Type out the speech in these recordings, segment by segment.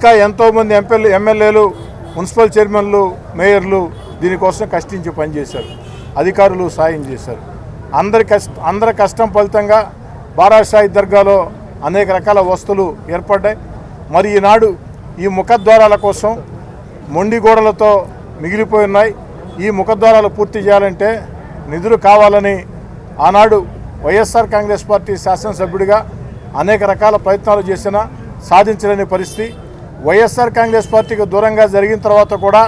ఇంకా ఎంతోమంది ఎంపీలు ఎమ్మెల్యేలు మున్సిపల్ చైర్మన్లు మేయర్లు దీనికోసం కష్టించి పనిచేశారు. అధికారులు సాయం చేశారు. అందరి కష్ట అందరి కష్టం ఫలితంగా బారాసాయి దర్గాలో అనేక రకాల వస్తువులు ఏర్పడ్డాయి. మరి ఈనాడు ఈ ముఖద్వారాల కోసం మొండి గోడలతో మిగిలిపోయి ఉన్నాయి. ఈ ముఖద్వారాలు పూర్తి చేయాలంటే నిధులు కావాలని ఆనాడు వైఎస్ఆర్ కాంగ్రెస్ పార్టీ శాసనసభ్యుడిగా అనేక రకాల ప్రయత్నాలు చేసినా సాధించలేని పరిస్థితి. వైఎస్ఆర్ కాంగ్రెస్ పార్టీకి దూరంగా జరిగిన తర్వాత కూడా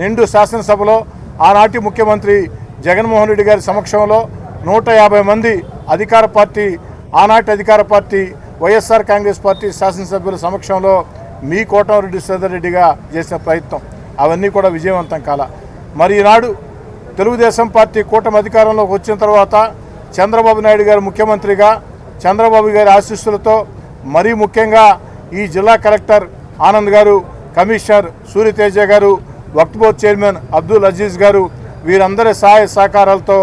నిండు శాసనసభలో ఆనాటి ముఖ్యమంత్రి జగన్మోహన్ రెడ్డి గారి సమక్షంలో నూట యాభై మంది అధికార పార్టీ ఆనాటి అధికార పార్టీ వైఎస్ఆర్ కాంగ్రెస్ పార్టీ శాసనసభ్యుల సమక్షంలో మీ కోటమిరెడ్డి శ్రీధర్ రెడ్డిగా చేసిన ప్రయత్నం. అవన్నీ కూడా విజయవంతం కాల. మరి ఈనాడు తెలుగుదేశం పార్టీ కూటమి అధికారంలోకి వచ్చిన తర్వాత చంద్రబాబు నాయుడు గారు ముఖ్యమంత్రిగా చంద్రబాబు గారి ఆశీస్సులతో మరీ ముఖ్యంగా ఈ జిల్లా కలెక్టర్ ఆనంద్ గారు కమిషనర్ సూర్యతేజ గారు వక్ఫ్ బోర్డ్ చైర్మన్ అబ్దుల్ అజీజ్ గారు వీరందరి సహాయ సహకారాలతో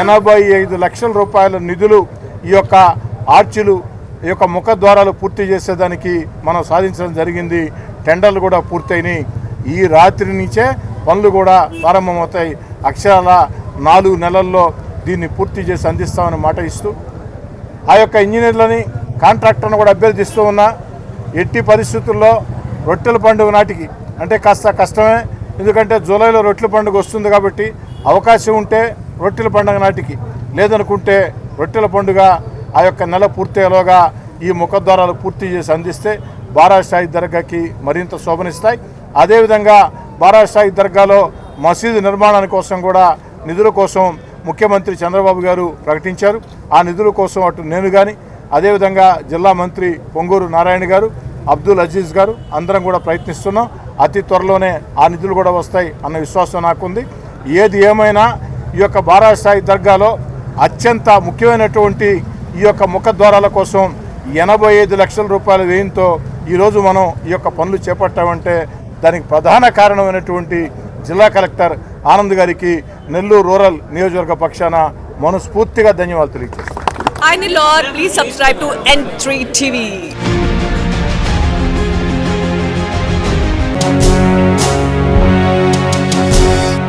ఎనభై ఐదు లక్షల రూపాయల నిధులు ఈ యొక్క ఆర్చిలు ఈ యొక్క ముఖద్వారాలు పూర్తి చేసేదానికి మనం సాధించడం జరిగింది. టెండర్లు కూడా పూర్తయినాయి. ఈ రాత్రి నుంచే పనులు కూడా ప్రారంభమవుతాయి. అక్షరాల నాలుగు నెలల్లో దీన్ని పూర్తి చేసి అందిస్తామని మాట ఇస్తూ ఆ యొక్క ఇంజనీర్లని కాంట్రాక్టర్ను కూడా అభ్యర్థిస్తూ ఉన్నా ఎట్టి పరిస్థితుల్లో రొట్టెల పండుగ నాటికి అంటే కాస్త కష్టమే ఎందుకంటే జూలైలో రొట్టెల పండుగ వస్తుంది కాబట్టి అవకాశం ఉంటే రొట్టెల పండుగ నాటికి. లేదనుకుంటే రొట్టెల పండుగ ఆ యొక్క నెల పూర్తయ్యేలోగా ఈ ముఖద్వారాలు పూర్తి చేసి అందిస్తే బారాసాయి దర్గాకి మరింత శోభనిస్తాయి. అదేవిధంగా బారాసాయి దర్గాలో మసీదు నిర్మాణాని కోసం కూడా నిధుల కోసం ముఖ్యమంత్రి చంద్రబాబు గారు ప్రకటించారు. ఆ నిధుల కోసం అటు నేను కానీ అదేవిధంగా జిల్లా మంత్రి పొంగూరు నారాయణ గారు అబ్దుల్ అజీజ్ గారు అందరం కూడా ప్రయత్నిస్తున్నాం. అతి త్వరలోనే ఆ నిధులు కూడా వస్తాయి అన్న విశ్వాసం నాకుంది. ఏది ఏమైనా ఈ యొక్క బారాసాయి దర్గాలో అత్యంత ముఖ్యమైనటువంటి ఈ యొక్క ముఖద్వారాల కోసం ఎనభై ఐదు లక్షల రూపాయల వ్యయంతో ఈరోజు మనం ఈ యొక్క పనులు చేపట్టామంటే దానికి ప్రధాన కారణమైనటువంటి జిల్లా కలెక్టర్ ఆనంద్ గారికి నెల్లూరు రూరల్ నియోజకవర్గ పక్షాన మనస్ఫూర్తిగా ధన్యవాదాలు ఆయన లార్ please subscribe to to N3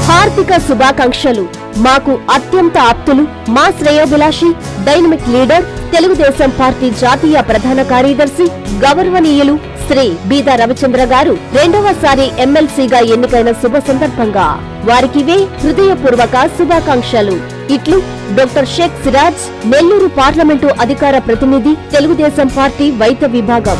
హార్దిక శుభాకాంక్షలు. మాకు అత్యంత ఆప్తులు మా శ్రేయోభిలాషి డైనమిక్ లీడర్ తెలుగుదేశం పార్టీ జాతీయ ప్రధాన కార్యదర్శి గౌరవనీయులు శ్రీ బీదా రవిచంద్ర గారు రెండవసారి ఎమ్మెల్సీగా ఎన్నికైన శుభ సందర్భంగా. వారికివే హృదయపూర్వక శుభాకాంక్షలు. ఇట్లు డాక్టర్ షేక్ సిరాజ్ నెల్లూరు పార్లమెంటు అధికార ప్రతినిధి తెలుగుదేశం పార్టీ వైద్య విభాగం.